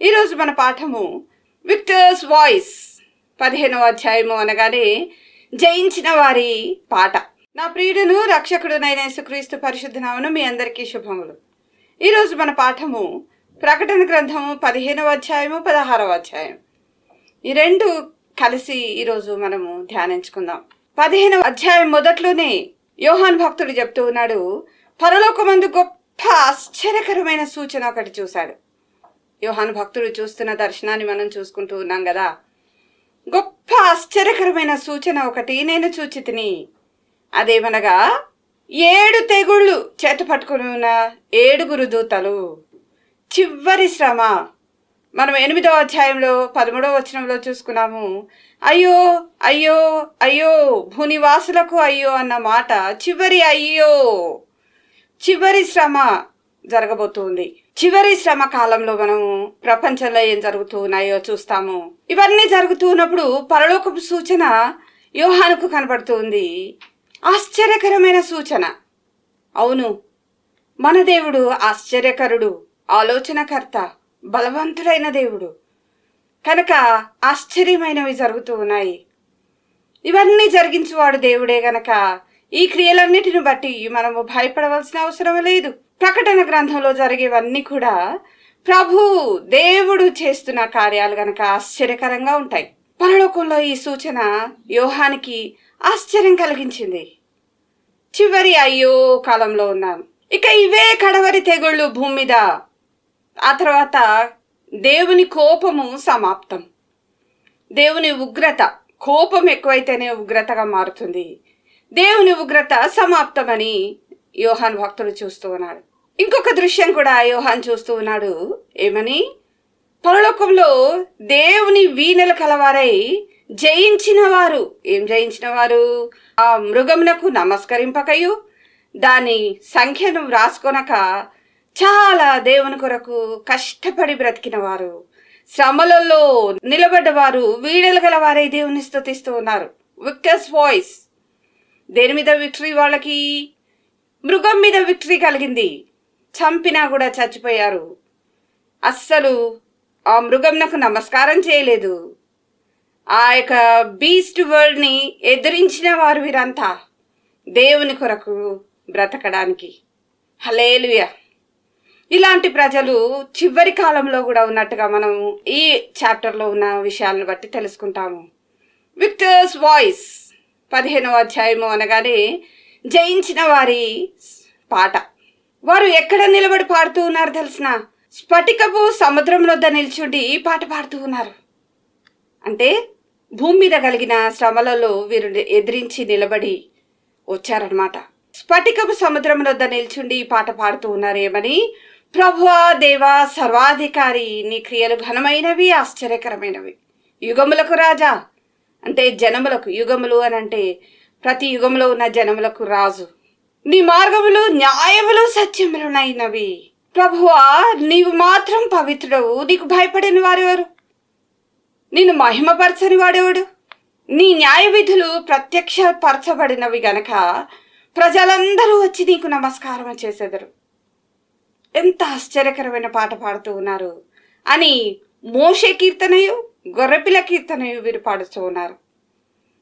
ఈరోజు మన పాఠము విక్టర్స్ వాయిస్ పదిహేనవ అధ్యాయము అనగానే జయించిన వారి పాట. నా ప్రియుడును రక్షకుడునైన యేసుక్రీస్తు పరిశుద్ధనామను మీ అందరికీ శుభములు. ఈరోజు మన పాఠము ప్రకటన గ్రంథము పదిహేనవ అధ్యాయము పదహారవ అధ్యాయం. ఈ రెండు కలిసి ఈరోజు మనము ధ్యానించుకుందాం. పదిహేనవ అధ్యాయం మొదట్లోనే యోహాన్ భక్తుడు చెప్తూ ఉన్నాడు పరలోకమందు గొప్ప ఆశ్చర్యకరమైన సూచన ఒకటి చూశాడు. యోహాను భక్తుడు చూస్తున్న దర్శనాన్ని మనం చూసుకుంటూ ఉన్నాం కదా. గొప్ప ఆశ్చర్యకరమైన సూచన ఒకటి నేను చూచి తిని. అదేమనగా ఏడు తెగుళ్ళు చేత పట్టుకుని ఉన్న ఏడుగురు దూతలు. చివరి శ్రమ. మనం ఎనిమిదవ అధ్యాయంలో పదమూడవ వచనంలో చూసుకున్నాము. అయ్యో అయ్యో అయ్యో భూనివాసులకు అయ్యో అన్న మాట చివరి అయ్యో చివరి శ్రమ జరగబోతుంది. చివరి శ్రమ కాలంలో మనము ప్రపంచంలో ఏం జరుగుతూ ఉన్నాయో చూస్తాము. ఇవన్నీ జరుగుతూ ఉన్నప్పుడు పరలోకపు సూచన యోహానుకు కనబడుతుంది. ఆశ్చర్యకరమైన సూచన. అవును మన దేవుడు ఆశ్చర్యకరుడు ఆలోచనకర్త బలవంతుడైన దేవుడు. కనుక ఆశ్చర్యమైనవి జరుగుతూ ఉన్నాయి. ఇవన్నీ జరిగించువాడు దేవుడే గనక. ఈ క్రియలన్నిటిని బట్టి మనము భయపడవలసిన అవసరం లేదు. ప్రకటన గ్రంథంలో జరిగేవన్నీ కూడా ప్రభు దేవుడు చేస్తున్న కార్యాలు గనక ఆశ్చర్యకరంగా ఉంటాయి. పరలోకంలో ఈ సూచన యోహానికి ఆశ్చర్యం కలిగించింది. చివరి అయ్యో కాలంలో ఉన్నాం. ఇక ఇవే కడవరి తెగుళ్ళు భూమి మీద. ఆ తర్వాత దేవుని కోపము సమాప్తం. దేవుని ఉగ్రత కోపం ఎక్కువైతేనే ఉగ్రతగా మారుతుంది. దేవుని ఉగ్రత సమాప్తమని యోహాన్ భక్తుడు చూస్తూ ఉన్నాడు ఇంకొక దృశ్యం కూడా యోహాన్ చూస్తూ ఉన్నాడు. ఏమని? పరలోకంలో దేవుని వీణలు కలవారై జయించిన వారు. ఏం జయించిన వారు? ఆ మృగమునకు నమస్కరింపకయు. దాని సంఖ్యను వ్రాసుకొనక చాలా దేవుని కొరకు కష్టపడి బ్రతికిన వారు. శ్రమలలో నిలబడ్డవారు వీడలు గల వారై దేవుని స్తుతిస్తూ ఉన్నారు. విక్టర్స్ వాయిస్ దేని మీద విక్టరీ వాళ్ళకి? మృగం మీద విక్టరీ కలిగింది. చంపినా కూడా చచ్చిపోయారు. అస్సలు ఆ మృగం నాకు నమస్కారం చేయలేదు. ఆ యొక్క బీస్ట్ వరల్డ్ని ఎదిరించిన వారు వీరంతా దేవుని కొరకు బ్రతకడానికి. హలేలుయ ఇలాంటి ప్రజలు చివరి కాలంలో కూడా ఉన్నట్టుగా మనం ఈ చాప్టర్లో ఉన్న విషయాలను బట్టి తెలుసుకుంటాము. విక్టర్స్ వాయిస్ పదిహేనవ అధ్యాయము అనగానే జయించిన వారి పాట. వారు ఎక్కడ నిలబడి పాడుతూ ఉన్నారు తెలిసిన? స్ఫటికపు సముద్రంలో నిల్చుండి ఈ పాట పాడుతూ ఉన్నారు. అంటే భూమి మీద కలిగిన శ్రమలలో వీరు ఎదిరించి నిలబడి వచ్చారనమాట స్ఫటికపు సముద్రంలో నిల్చుండి ఈ పాట పాడుతూ ఉన్నారు ఏమని ప్రభువా దేవా సర్వాధికారి నీ క్రియలు ఘనమైనవి ఆశ్చర్యకరమైనవి. యుగములకు రాజా అంటే జనములకు యుగములు అని అంటే ప్రతి యుగంలో ఉన్న జనములకు రాజు. నీ మార్గములు న్యాయములు సత్యములునైనవి ప్రభువా నీవు మాత్రం పవిత్రుడవు. నీకు భయపడిన వారెవరు నిన్ను మహిమపరచని వాడేవాడు? నీ న్యాయ విధులు ప్రత్యక్షపరచబడినవి గనక ప్రజలందరూ వచ్చి నీకు నమస్కారం చేసేదరు. ఎంత ఆశ్చర్యకరమైన పాట పాడుతూ ఉన్నారు. అని మోషే కీర్తనయు గొర్రెపిల్ల కీర్తనయు వీరు పాడుతూ ఉన్నారు.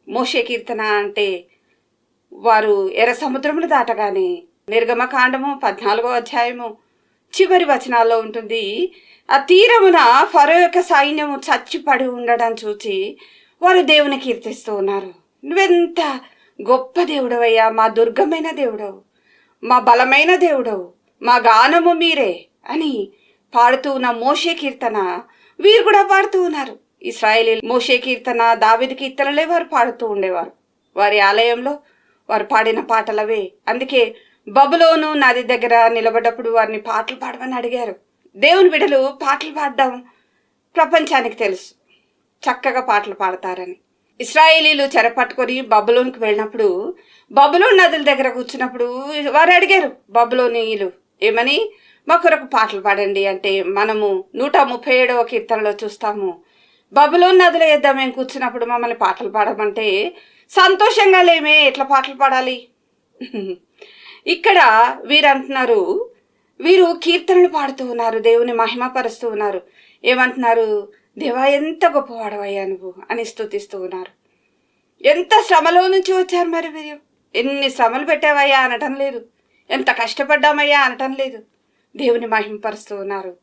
మోషే కీర్తన అంటే వారు ఎర్ర సముద్రములు దాటగానే నిర్గమకాండము పద్నాలుగో అధ్యాయము చివరి వచనాల్లో ఉంటుంది. ఆ తీరమున ఫరో యొక్క సైన్యము చచ్చిపడి ఉండడం చూచి వారు దేవుని కీర్తిస్తూ ఉన్నారు. నువ్వెంత గొప్ప దేవుడవయ్యా మా దుర్గమైన దేవుడవు మా బలమైన దేవుడవు మా గానము మీరే అని పాడుతూ ఉన్న మోషే కీర్తన వీరు కూడా పాడుతూ ఉన్నారు. ఇస్రాయేలీ మోషే కీర్తన దావిది కీర్తనలే వారు పాడుతూ ఉండేవారు. వారి ఆలయంలో వారు పాడిన పాటలవే. అందుకే బబులోను నది దగ్గర నిలబడ్డప్పుడు వారిని పాటలు పాడమని అడిగారు. దేవుని బిడలు పాటలు పాడడం ప్రపంచానికి తెలుసు. చక్కగా పాటలు పాడతారని. ఇస్రాయేలీలు చెరపట్టుకొని బబులోనికి వెళ్ళినప్పుడు బబులోన్ నదుల దగ్గర కూర్చున్నప్పుడు వారు అడిగారు బబులోనీయులు ఏమని? మా కొరకు పాటలు పాడండి అంటే మనము నూట ముప్పై ఏడవ కీర్తనలో చూస్తాము. బబులోన్ నదులు వేద్దాం మేము కూర్చున్నప్పుడు మమ్మల్ని పాటలు పాడమంటే సంతోషంగా లేమే ఎట్లా పాటలు పాడాలి? ఇక్కడ వీరు అంటున్నారు వీరు కీర్తనలు పాడుతూ ఉన్నారు దేవుని మహిమపరుస్తూ ఉన్నారు. ఏమంటున్నారు దేవా ఎంత గొప్పవాడవయ్యా నువ్వు అని స్థుతిస్తూ ఉన్నారు. ఎంత శ్రమలో నుంచి వచ్చారు మరి మీరు? ఎన్ని శ్రమలు పెట్టావయ్యా అనటం లేదు. ఎంత కష్టపడ్డామయ్యా అనటం లేదు. దేవుని మహిమపరుస్తూ ఉన్నారు.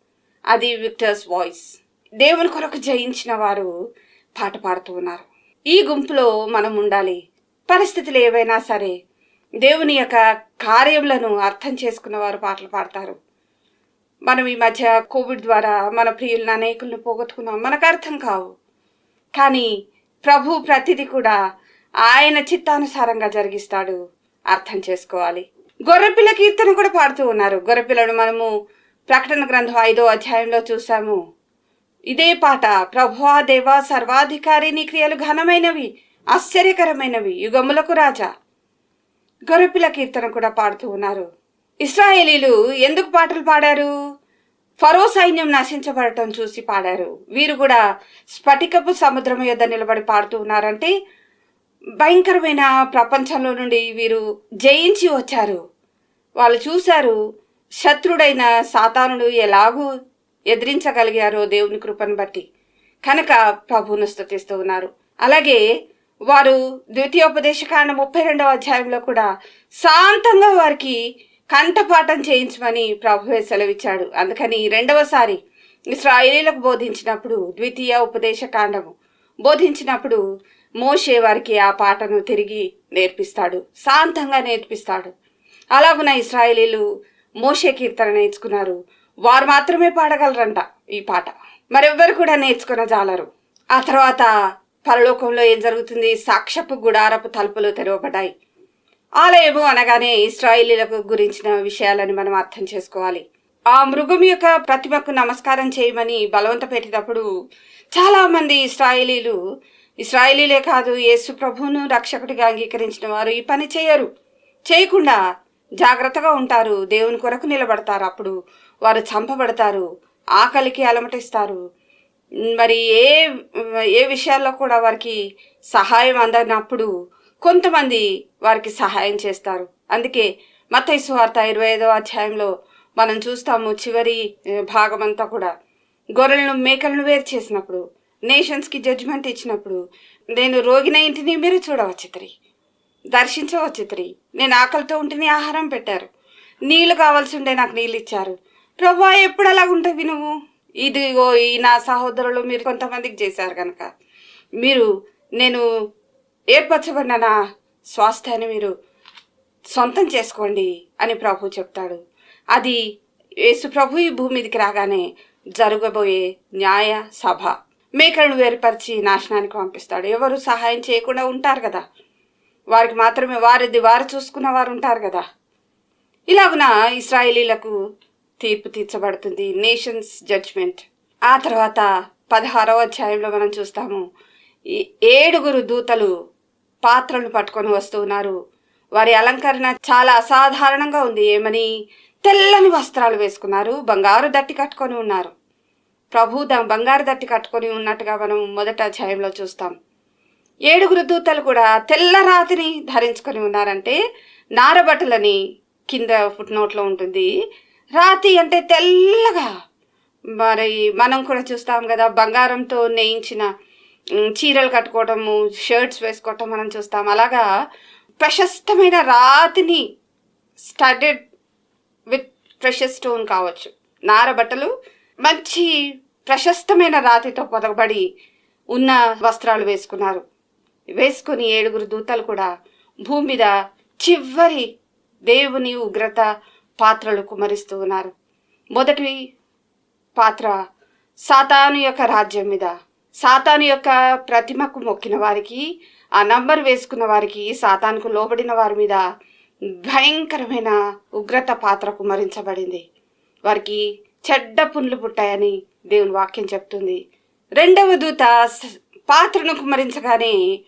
అది విక్టర్స్ వాయిస్. దేవుని కొరకు జయించిన వారు పాట పాడుతూ ఉన్నారు. ఈ గుంపులో మనం ఉండాలి. పరిస్థితులు ఏవైనా సరే దేవుని యొక్క కార్యములను అర్థం చేసుకున్న వారు పాటలు పాడతారు. మనం ఈ మధ్య కోవిడ్ ద్వారా మన ప్రియులను అనేకులను పోగొట్టుకున్నాం. మనకు అర్థం కావు. కానీ ప్రభు ప్రతిదీ కూడా ఆయన చిత్తానుసారంగా జరిగిస్తాడు. అర్థం చేసుకోవాలి. గొర్రెపిల్ల కీర్తన కూడా పాడుతూ ఉన్నారు. గొర్రెపిల్లను మనము ప్రకటన గ్రంథం ఐదో అధ్యాయంలో చూసాము. ఇదే పాట. ప్రభువా దేవ సర్వాధికారి నీ క్రియలు ఘనమైనవి ఆశ్చర్యకరమైనవి యుగములకు రాజా. గొర్రెపిల్ల కీర్తన కూడా పాడుతూ ఉన్నారు. ఇస్రాయేలీలు ఎందుకు పాటలు పాడారు? ఫరో సైన్యం నశించబడటం చూసి పాడారు. వీరు కూడా స్ఫటికపు సముద్రం యొద్ద నిలబడి పాడుతూ ఉన్నారంటే భయంకరమైన ప్రపంచంలో నుండి వీరు జయించి వచ్చారు. వాళ్ళు చూశారు శత్రుడైన సాతానుడు ఎలాగూ ఎదిరించగలిగారో దేవుని కృపను బట్టి. కనుక ప్రభువును స్థుతిస్తూ ఉన్నారు. అలాగే వారు ద్వితీయోపదేశకాండ ముప్పై రెండవ అధ్యాయంలో కూడా శాంతంగా వారికి కంఠపాఠం చేయించమని ప్రభువే సెలవిచ్చాడు. అందుకని రెండవసారి ఇస్రాయేలీలకు బోధించినప్పుడు ద్వితీయ ఉపదేశకాండము బోధించినప్పుడు మోషే వారికి ఆ పాటను తిరిగి నేర్పిస్తాడు. శాంతంగా నేర్పిస్తాడు. అలాగున ఇస్రాయేలీలు మోషే కీర్తన నేర్చుకున్నారు. వారు మాత్రమే పాడగలరంట ఈ పాట. మరెవ్వరు కూడా నేర్చుకున్న జాలరు. ఆ తర్వాత పరలోకంలో ఏం జరుగుతుంది? సాక్షపు గుడారపు తలుపులు తెరవబడ్డాయి. ఆలయము అనగానే ఇస్రాయిలీలకు గురించిన విషయాలని మనం అర్థం చేసుకోవాలి. ఆ మృగం యొక్క ప్రతిమకు నమస్కారం చేయమని బలవంత పెట్టినప్పుడు చాలా మంది ఇస్రాయేలీలు కాదు యేసు ప్రభువును రక్షకుడిగా అంగీకరించిన వారు ఈ పని చేయరు. చేయకుండా జాగ్రత్తగా ఉంటారు. దేవుని కొరకు నిలబడతారు. అప్పుడు వారు చంపబడతారు ఆకలికి అలమటిస్తారు. మరి ఏ ఏ విషయాల్లో కూడా వారికి సహాయం అందనప్పుడు కొంతమంది వారికి సహాయం చేస్తారు. అందుకే మత్తయి సువార్త ఇరవై ఐదో అధ్యాయంలో మనం చూస్తాము చివరి భాగం భాగమంతా కూడా. గొర్రెలను మేకలను వేరు చేసినప్పుడు నేషన్స్కి జడ్జిమెంట్ ఇచ్చినప్పుడు నేను రోగిన ఇంటిని మీరు చూడవచ్చిత్రి దర్శించవచ్చిత్రి నేను ఆకలితో ఉంటేనే ఆహారం పెట్టారు నీళ్ళు కావాల్సి ఉండే నాకు నీళ్ళు ఇచ్చారు ప్రభా ఎప్పుడు అలాగుంటావి నువ్వు? ఇదిగో ఈ నా సహోదరులు మీరు కొంతమందికి చేశారు కనుక మీరు నేను ఏర్పరచబడిన నా స్వాస్థ్యాన్ని మీరు సొంతం చేసుకోండి అని ప్రభు చెప్తాడు. అది యేసు ప్రభు ఈ భూమి మీదకి రాగానే జరగబోయే న్యాయ సభ. మేకలను వేరుపరిచి నాశనానికి పంపిస్తాడు. ఎవరు సహాయం చేయకుండా ఉంటారు కదా. వారికి మాత్రమే వారిది వారు చూసుకున్న వారు ఉంటారు కదా. ఇలాగున ఇస్రాయేలీలకు తీర్పు తీర్చబడుతుంది. నేషన్స్ జడ్జ్మెంట్ ఆ తర్వాత పదహారవ అధ్యాయంలో మనం చూస్తాము. ఈ ఏడుగురు దూతలు పాత్రలు పట్టుకొని వస్తున్నారు వారి అలంకరణ చాలా అసాధారణంగా ఉంది. ఏమని? తెల్లని వస్త్రాలు వేసుకున్నారు. బంగారు దట్టి కట్టుకొని ఉన్నారు. ప్రభు బంగారు దట్టి కట్టుకొని ఉన్నట్టుగా మనం మొదట అధ్యాయంలో చూస్తాం. ఏడుగురు దూతలు కూడా తెల్ల రాతిని ధరించుకొని ఉన్నారంటే నారబట్టలని కింద ఫుట్ నోట్లో ఉంటుంది. రాతి అంటే తెల్లగా. మరి మనం కూడా చూస్తాం కదా బంగారంతో నేయించిన చీరలు కట్టుకోవటము షర్ట్స్ వేసుకోవటం మనం చూస్తాం. అలాగా ప్రశస్తమైన రాతిని స్టడెడ్ విత్ ప్రెషస్ స్టోన్ కావచ్చు. నార బట్టలు మంచి ప్రశస్తమైన రాతితో పొదగబడి ఉన్న వస్త్రాలు వేసుకున్నారు. వేసుకుని ఏడుగురు దూతలు కూడా భూమి మీద చివరి దేవుని ఉగ్రత పాత్రలు కుమరిస్తూ ఉన్నారు. మొదటి పాత్ర సాతాను యొక్క రాజ్యం మీద. సాతాను యొక్క ప్రతిమకు మొక్కిన వారికి ఆ నంబర్ వేసుకున్న వారికి సాతానుకు లోబడిన వారి మీద భయంకరమైన ఉగ్రత పాత్ర కుమరించబడింది. వారికి చెడ్డ పుండ్లు పుట్టాయని దేవుని వాక్యం చెప్తుంది. రెండవ దూత పాత్రను కుమరించగానే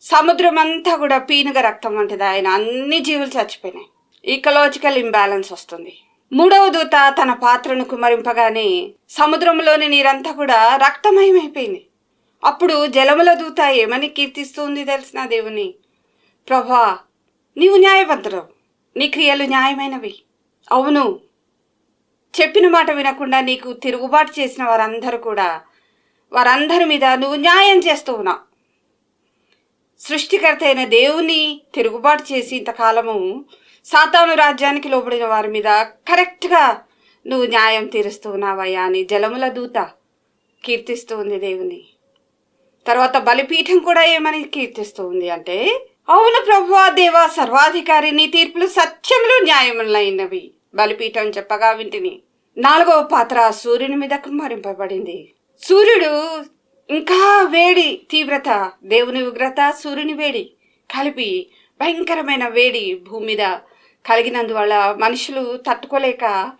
సముద్రం అంతా కూడా పీనుగ రక్తం వంటిది. ఆయన అన్ని జీవులు చచ్చిపోయినాయి. ఈకలాజికల్ ఇంబ్యాలెన్స్ వస్తుంది. మూడవ దూత తన పాత్రను కుమరింపగానే సముద్రంలోని నీరంతా కూడా రక్తమయమైపోయింది. అప్పుడు జలముల దూత ఏమని కీర్తిస్తుంది తెలిసిన దేవుని? ప్రభా నీవు న్యాయవంతుడవు నీ క్రియలు న్యాయమైనవి. అవును. చెప్పిన మాట వినకుండా నీకు తిరుగుబాటు చేసిన వారందరూ కూడా వారందరి మీద నువ్వు న్యాయం చేస్తూ ఉన్నావు సృష్టికర్త అయిన దేవుని తిరుగుబాటు చేసి ఇంతకాలము సాతాను రాజ్యానికి లోబడిన వారి మీద కరెక్ట్గా నువ్వు న్యాయం తీరుస్తున్నావయ్యా అని జలముల దూత కీర్తిస్తూ ఉంది దేవుని. తర్వాత బలిపీఠం కూడా ఏమని కీర్తిస్తూ ఉంది అంటే అవును ప్రభువా దేవా సర్వాధికారి నీ తీర్పులు సత్యములు న్యాయములైనవి. బలిపీఠం చెప్పగా వింటిని. నాలుగవ పాత్ర సూర్యుని మీద కుమ్మరింపబడింది. సూర్యుడు ఇంకా వేడి తీవ్రత దేవుని ఉగ్రత సూర్యుని వేడి కలిపి భయంకరమైన వేడి భూమి మీద కలిగినందువల్ల మనుషులు తట్టుకోలేక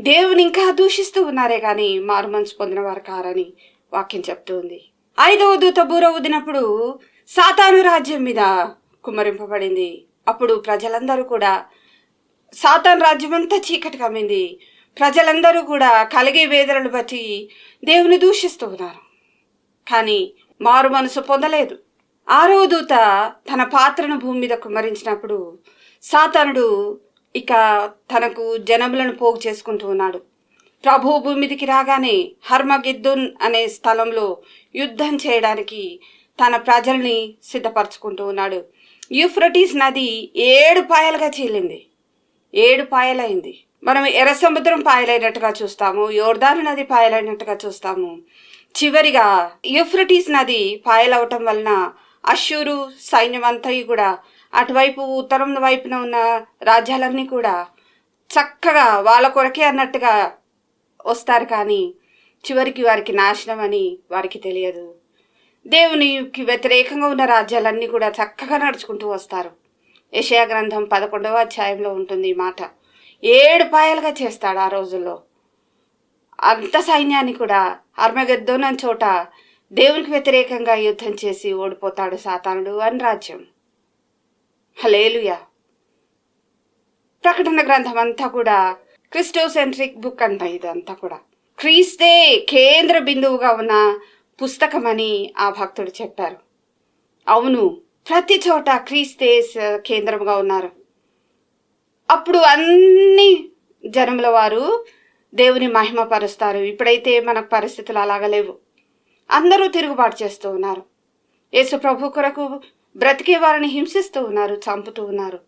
దేవుని ఇంకా దూషిస్తూ ఉన్నారే కానీ మారు మనసు పొందిన వారు కారని వాక్యం చెప్తూ ఉంది ఐదవ దూత బూర ఊదినప్పుడు సాతాను రాజ్యం మీద కుమ్మరింపబడింది. అప్పుడు ప్రజలందరూ కూడా సాతాన్ రాజ్యం అంతా చీకటి కమ్మింది. ప్రజలందరూ కూడా కలిగే వేదనలు బట్టి దేవుని దూషిస్తూ ఉన్నారు. కానీ మారు మనసు పొందలేదు. ఆరవ దూత తన పాత్రను భూమి మీద కుమ్మరించినప్పుడు సాతానుడు ఇక తనకు జనములను పోగు చేసుకుంటూ ఉన్నాడు. ప్రభు భూమిదికి రాగానే హర్మగిద్దున్ అనే స్థలంలో యుద్ధం చేయడానికి తన ప్రజల్ని సిద్ధపరచుకుంటూ ఉన్నాడు. యూఫ్రటీస్ నది ఏడు పాయలుగా చీలింది. ఏడు పాయలైంది. మనం ఎర్ర సముద్రం పాయలైనట్టుగా చూస్తాము యోర్దాను నది పాయలైనట్టుగా చూస్తాము. చివరిగా యూఫ్రటీస్ నది పాయలవటం వలన అశ్షూరు సైన్యమంతయి కూడా అటువైపు ఉత్తరం వైపున ఉన్న రాజ్యాలన్నీ కూడా చక్కగా వాళ్ళ కొరకే అన్నట్టుగా వస్తారు కానీ చివరికి వారికి నాశనం అని వారికి తెలియదు. దేవునికి వ్యతిరేకంగా ఉన్న రాజ్యాలన్నీ కూడా చక్కగా నడుచుకుంటూ వస్తారు. యషయా గ్రంథం పదకొండవ అధ్యాయంలో ఉంటుంది ఈ మాట. ఏడు పాయలుగా చేస్తాడు ఆ రోజుల్లో. అంత సైన్యాన్ని కూడా అర్మగద్దోనని చోట దేవునికి వ్యతిరేకంగా యుద్ధం చేసి ఓడిపోతాడు సాతానుడు అని రాజ్యం. హలేలుయా ప్రకటన గ్రంథం అంతా కూడా క్రిస్టోసెంట్రిక్ బుక్ అంట ఇదంతా కూడా. క్రీస్తే కేంద్ర బిందువుగా ఉన్న పుస్తకమని ఆ భక్తుడు చెప్పారు. అవును ప్రతి చోట క్రీస్తే కేంద్రంగా ఉన్నారు. అప్పుడు అన్ని జనముల వారు దేవుని మహిమపరుస్తారు ఇప్పుడైతే మనకు పరిస్థితులు అలాగలేవు అందరూ తిరుగుబాటు చేస్తూ ఉన్నారు. యేసు ప్రభు కొరకు బ్రతికే వారిని హింసిస్తూ ఉన్నారు చంపుతూ ఉన్నారు.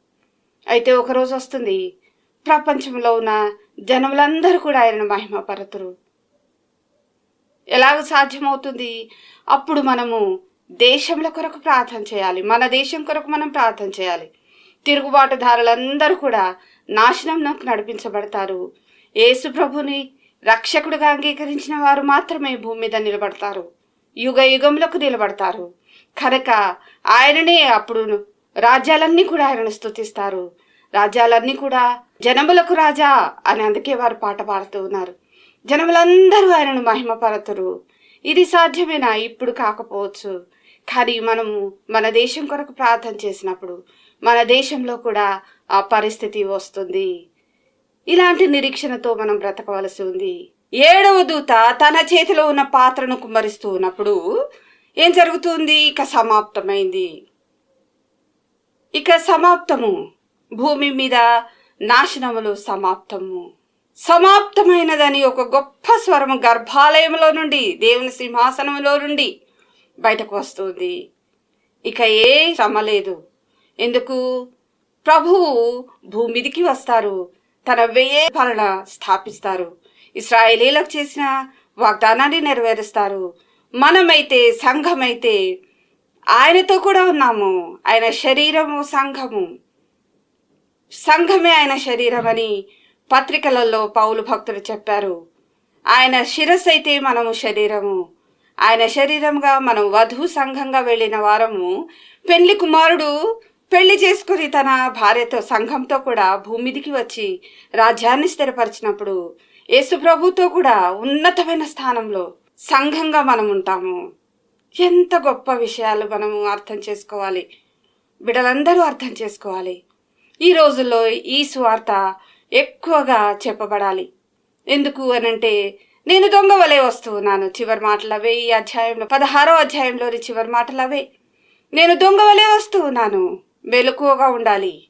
అయితే ఒకరోజు వస్తుంది ప్రపంచంలో ఉన్న జనములందరూ కూడా ఆయనను మహిమపరతురు. ఎలాగ సాధ్యమవుతుంది? అప్పుడు మనము దేశంలో కొరకు ప్రార్థన చేయాలి మన దేశం కొరకు మనం ప్రార్థన చేయాలి. తిరుగుబాటుదారులందరూ కూడా నాశనంలోకి నడిపించబడతారు. యేసు ప్రభుని రక్షకుడిగా అంగీకరించిన వారు మాత్రమే భూమి మీద నిలబడతారు యుగ యుగంలోకి నిలబడతారు. కనుక ఆయననే అప్పుడు రాజ్యాలన్నీ కూడా ఆయనను స్తుతిస్తారు. రాజ్యాలన్నీ కూడా జనములకు రాజా అని అందుకే వారు పాట పాడుతూ ఉన్నారు. జనములందరూ ఆయనను మహిమపరతురు. ఇది సాధ్యమేనా? ఇప్పుడు కాకపోవచ్చు. కానీ మనము మన దేశం కొరకు ప్రార్థన చేసినప్పుడు మన దేశంలో కూడా ఆ పరిస్థితి వస్తుంది. ఇలాంటి నిరీక్షణతో మనం బ్రతకవలసి ఉంది. ఏడవ దూత తన చేతిలో ఉన్న పాత్రను కుమ్మరిస్తూ ఉన్నప్పుడు ఏం జరుగుతుంది? ఇక సమాప్తమైంది. ఇక సమాప్తము. భూమి మీద నాశనములు సమాప్తము. సమాప్తమైనదని ఒక గొప్ప స్వరము గర్భాలయంలో నుండి దేవుని సింహాసనంలో నుండి బయటకు వస్తుంది. ఇక ఏ శ్రమ లేదు. ఎందుకు? ప్రభువు భూమిదికి వస్తారు. తన వ్యయ పాలన స్థాపిస్తారు. ఇస్రాయేలీలకు చేసిన వాగ్దానాన్ని నెరవేరుస్తారు. మనమైతే సంఘమైతే ఆయనతో కూడా ఉన్నాము. ఆయన శరీరము సంఘము. సంఘమే ఆయన శరీరం అని పత్రికలలో పౌలు భక్తులు చెప్పారు. ఆయన శిరస్సు అయితే మనము శరీరము. ఆయన శరీరంగా మనం వధు సంఘంగా వెళ్ళిన వారము. పెళ్ళి కుమారుడు పెళ్ళి చేసుకుని తన భార్యతో సంఘంతో కూడా భూమిదికి వచ్చి రాజ్యాన్ని స్థిరపరిచినప్పుడు యేసు ప్రభుతో కూడా ఉన్నతమైన స్థానంలో సంఘంగా మనం ఉంటాము ఎంత గొప్ప విషయాలు మనము అర్థం చేసుకోవాలి. బిడ్డలందరూ అర్థం చేసుకోవాలి. ఈ రోజుల్లో ఈ సువార్త ఎక్కువగా చెప్పబడాలి. ఎందుకు అనంటే నేను దొంగ వలె వస్తూ ఉన్నాను చివరి మాటలు అవే. ఈ అధ్యాయంలో పదహారో అధ్యాయంలోని చివరి మాటలు అవే. నేను దొంగ వలె ఉన్నాను మెలకువగా ఉండాలి.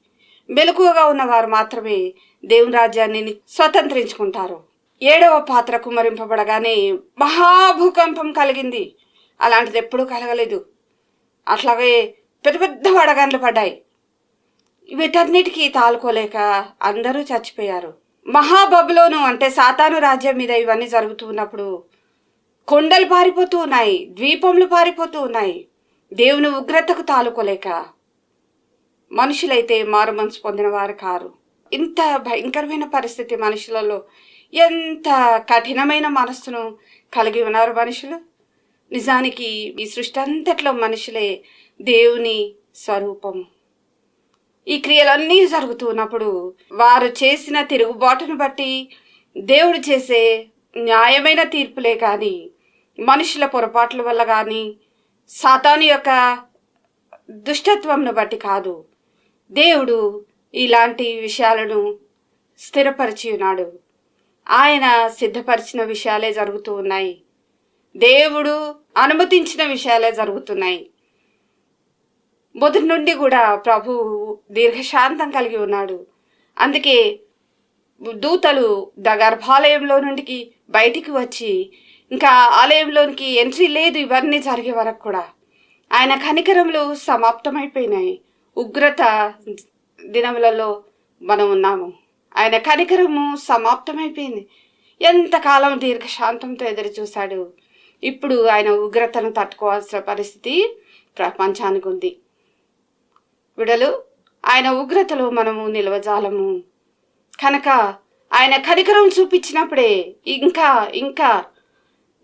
మెలకువగా ఉన్నవారు మాత్రమే దేవుని రాజ్యాన్ని స్వతంత్రించుకుంటారు. ఏడవ పాత్ర కుమరింపబడగానే మహాభూకంపం కలిగింది. అలాంటిది ఎప్పుడూ కలగలేదు. అట్లాగే పెద్ద పెద్ద వడగండ్లు పడ్డాయి. వీటన్నిటికీ తాలుకోలేక అందరూ చచ్చిపోయారు. మహాబబులోను అంటే సాతాను రాజ్యం మీద ఇవన్నీ జరుగుతూ ఉన్నప్పుడు కొండలు పారిపోతూ ఉన్నాయి ద్వీపములు పారిపోతూ ఉన్నాయి. దేవుని ఉగ్రతకు తాలుకోలేక మనుషులైతే మారు మనసు పొందిన వారు కారు. ఇంత భయంకరమైన పరిస్థితి మనుషులలో ఎంత కఠినమైన మనస్సును కలిగి ఉన్నారు మనుషులు? నిజానికి ఈ సృష్టి అంతట్లో మనుషులే దేవుని స్వరూపము. ఈ క్రియలన్నీ జరుగుతున్నప్పుడు వారు చేసిన తిరుగుబాటును బట్టి దేవుడు చేసే న్యాయమైన తీర్పులే కానీ మనుషుల పొరపాట్ల వల్ల కానీ సాతాను యొక్క దుష్టత్వంను బట్టి కాదు. దేవుడు ఇలాంటి విషయాలను స్థిరపరిచి ఉన్నాడు. ఆయన సిద్ధపరిచిన విషయాలే జరుగుతూ ఉన్నాయి. దేవుడు అనుమతించిన విషయాలే జరుగుతున్నాయి. మొదటి నుండి కూడా ప్రభు దీర్ఘశాంతం కలిగి ఉన్నాడు. అందుకే దూతలు ద గర్భాలయంలో నుండికి బయటికి వచ్చి ఇంకా ఆలయంలోనికి ఎంట్రీ లేదు ఇవన్నీ జరిగే వరకు కూడా. ఆయన కనికరములు సమాప్తమైపోయినాయి. ఉగ్రత దినములలో మనం ఉన్నాము. ఆయన కనికరము సమాప్తమైపోయింది. ఎంతకాలం దీర్ఘశాంతంతో ఎదురు చూశాడు ఇప్పుడు ఆయన ఉగ్రతను తట్టుకోవాల్సిన పరిస్థితి ప్రపంచానికి ఉంది. విడలు ఆయన ఉగ్రతలో మనము నిలవజాలము. కనుక ఆయన కనికరం చూపించినప్పుడే ఇంకా ఇంకా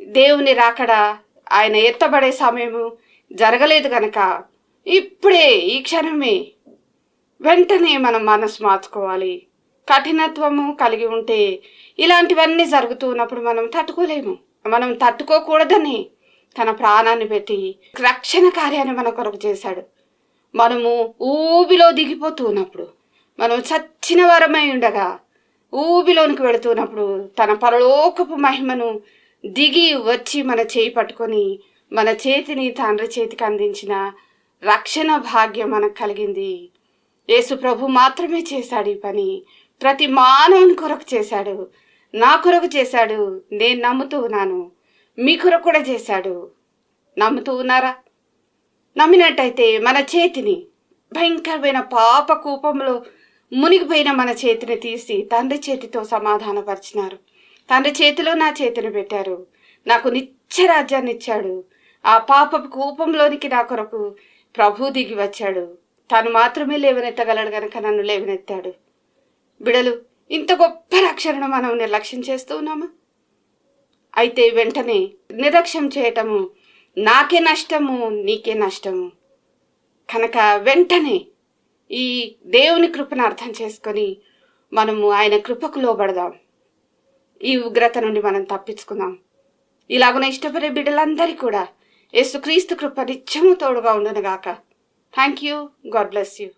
దేవుని రాకడ ఆయన ఎత్తబడే సమయము జరగలేదు కనుక ఇప్పుడే ఈ క్షణమే వెంటనే మనం మనసు మార్చుకోవాలి. కఠినత్వము కలిగి ఉంటే ఇలాంటివన్నీ జరుగుతూ ఉన్నప్పుడు మనం తట్టుకోలేము. మనం తట్టుకోకూడదని తన ప్రాణాన్ని పెట్టి రక్షణ కార్యాన్ని మన కొరకు చేశాడు. మనము ఊబిలో దిగిపోతూ ఉన్నప్పుడు మనం చచ్చిన వరమై ఉండగా ఊబిలోనికి వెళుతున్నప్పుడు తన పరలోకపు మహిమను దిగి వచ్చి మన చేయి పట్టుకొని మన చేతిని తండ్రి చేతికి అందించిన రక్షణ భాగ్యం మనకు కలిగింది. యేసు ప్రభు మాత్రమే చేశాడు ఈ పని. ప్రతి మానవుని కొరకు చేశాడు. నా కొరకు చేశాడు. నేను నమ్ముతూ ఉన్నాను. మీ కొరకు కూడా చేశాడు. నమ్ముతూ ఉన్నారా? నమ్మినట్టయితే మన చేతిని భయంకరమైన పాప కూపంలో మునిగిపోయిన మన చేతిని తీసి తండ్రి చేతితో సమాధానపరిచినారు. తండ్రి చేతిలో నా చేతిని పెట్టారు. నాకు నిత్యరాజ్యాన్ని ఇచ్చాడు. ఆ పాప కూపంలోనికి నా కొరకు ప్రభు దిగి వచ్చాడు. తను మాత్రమే లేవనెత్తగలడు గనక నన్ను లేవనెత్తాడు. బిడలు ఇంత గొప్ప రక్షణను మనం నిర్లక్ష్యం చేస్తూ ఉన్నామా? అయితే వెంటనే నిర్లక్ష్యం చేయటము నాకే నష్టము నీకే నష్టము. కనుక వెంటనే ఈ దేవుని కృపను అర్థం చేసుకొని మనము ఆయన కృపకు లోబడదాం. ఈ ఉగ్రత నుండి మనం తప్పించుకుందాం. ఇలాగున ఇష్టపడే బిడ్డలందరికీ కూడా యేసుక్రీస్తు కృప నిత్యము తోడుగా ఉండునుగాక. Thank you God bless you